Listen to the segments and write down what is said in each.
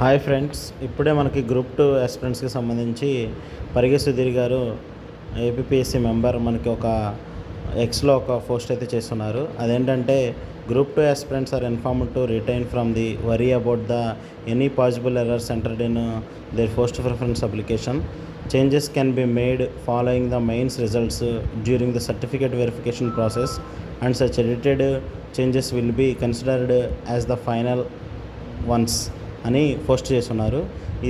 Hi friends ఇప్పుడే మనకి group two ఎస్పిరెంట్స్కి సంబంధించి పరిగె సుధీర్ గారు ఏపీఎస్సి మెంబర్ మనకి ఒక ఎక్స్లో ఒక పోస్ట్ అయితే చేస్తున్నారు. అదేంటంటే group two aspirants are inform to retain from the worry about the any possible errors entered in their post preference application changes can be made following the mains results during the certificate verification process and such edited changes will be considered as the final ones అని post చేస్తున్నారు.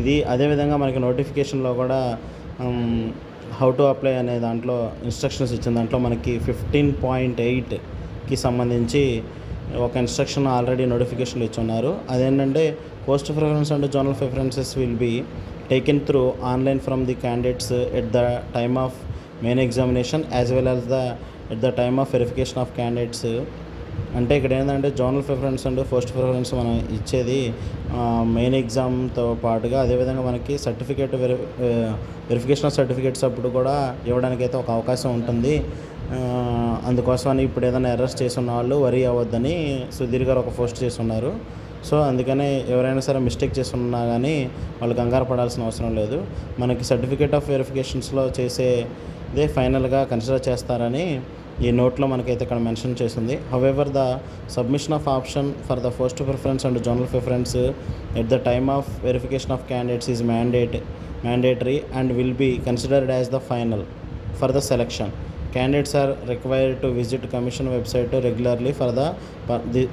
ఇది అదేవిధంగా మనకి నోటిఫికేషన్లో కూడా how to apply అనే దాంట్లో instructions ఇచ్చిన దాంట్లో మనకి ఫిఫ్టీన్ పాయింట్ ఎయిట్కి సంబంధించి ఒక ఇన్స్ట్రక్షన్ ఆల్రెడీ నోటిఫికేషన్ ఇచ్చున్నారు. అదేంటంటే post preference and zonal preferences will be taken through online from the candidates at the time of main examination as well as the at the time of verification of candidates అంటే ఇక్కడ ఏంటంటే zonal preference and first preference మనం ఇచ్చేది main ఎగ్జామ్తో పాటుగా అదేవిధంగా మనకి certificate veri verification of certificates అప్పుడు కూడా ఇవ్వడానికి అయితే ఒక అవకాశం ఉంటుంది. అందుకోసమని ఇప్పుడు ఏదైనా అరెస్ట్ చేసిన వాళ్ళు వరి అవ్వద్దని సుధీర్ గారు ఒక పోస్ట్ చేస్తున్నారు. సో అందుకనే ఎవరైనా సరే మిస్టేక్ చేస్తున్నా కానీ వాళ్ళు కంగారు పడాల్సిన అవసరం లేదు. మనకి సర్టిఫికేట్ ఆఫ్ వెరిఫికేషన్స్లో చేసేదే ఫైనల్గా కన్సిడర్ చేస్తారని ఈ నోట్లో మనకైతే ఇక్కడ మెన్షన్ చేసింది. However the submission of option for the first preference and general preference at the time of verification of candidates is mandate mandatory and will be considered as the final for the selection candidates are required to visit commission website regularly for the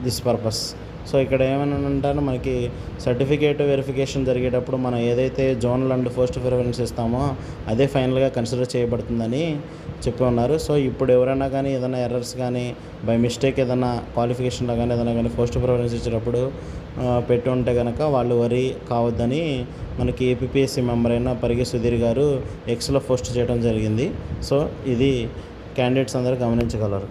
this purpose so ఇక్కడ ఏమైనా అంటారు మనకి certificate verification జరిగేటప్పుడు మనం ఏదైతే zonal and post preference ఇస్తామో అదే ఫైనల్గా కన్సిడర్ చేయబడుతుందని చెప్పి ఉన్నారు. సో ఇప్పుడు ఎవరైనా కానీ ఏదైనా ఎర్రర్స్ కానీ బై మిస్టేక్ ఏదైనా క్వాలిఫికేషన్లో కానీ ఏదైనా కానీ పోస్ట్ ప్రిఫరెన్స్ ఇచ్చేటప్పుడు పెట్టి ఉంటే కనుక వాళ్ళు వరి కావద్దని మనకి ఏపీఎస్సీ మెంబర్ అయిన పరిగి సుధీర్ గారు ఎక్స్లో పోస్ట్ చేయడం జరిగింది. సో ఇది క్యాండిడేట్స్ అందరూ గమనించగలరు.